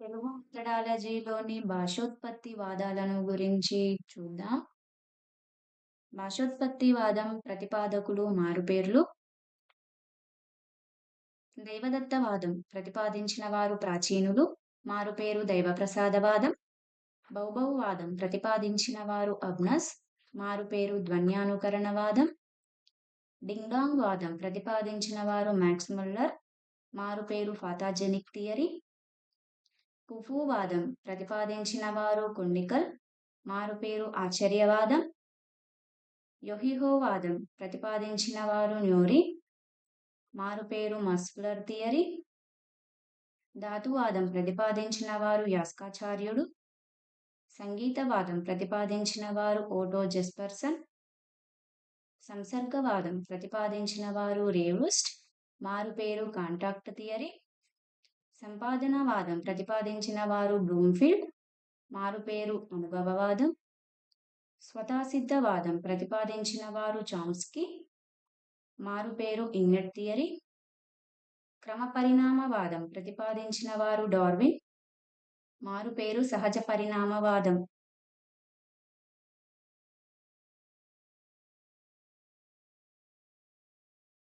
తెలుగు మెథడాలజీలోని భాషోత్పత్తి వాదాలను గురించి చూద్దాం. భాషోత్పత్తి వాదం ప్రతిపాదకులు మారుపేర్లు. దైవదత్తవాదం ప్రతిపాదించిన వారు ప్రాచీనులు. మారుపేరు దైవప్రసాదవాదం బౌబౌవాదం ప్రతిపాదించిన వారు అబ్నస్. మారుపేరు ధ్వన్యానుకరణవాదం డింగాంగ్ వాదం ప్రతిపాదించిన వారు మ్యాక్స్ ముల్లర్. మారుపేరు ఫాతాజెనిక్ థియరీ. కుఫూవాదం ప్రతిపాదించిన వారు కుండికల్ మారుపేరు ఆశ్చర్యవాదం. యొహిహోవాదం ప్రతిపాదించిన వారు న్యూరి మారుపేరు మస్కులర్ థియరీ. ధాతువాదం ప్రతిపాదించిన వారు యాస్కాచార్యుడు. సంగీతవాదం ప్రతిపాదించిన వారు ఓటో జెస్పర్సన్. సంసర్గవాదం ప్రతిపాదించిన వారు రేవుస్ట్. మారుపేరు కాంట్రాక్ట్ థియరీ. సంపాదనవాదం ప్రతిపాదించిన వారు బ్లూమ్ఫీల్డ్ మారుపేరు అనుభవవాదం. స్వతాసిద్ధవాదం ప్రతిపాదించిన వారు చామ్స్కీ. మారుపేరు ఇన్నెట్ థియరీ. క్రమపరిణామవాదం ప్రతిపాదించిన వారు డార్విన్. మారుపేరు సహజ పరిణామవాదం.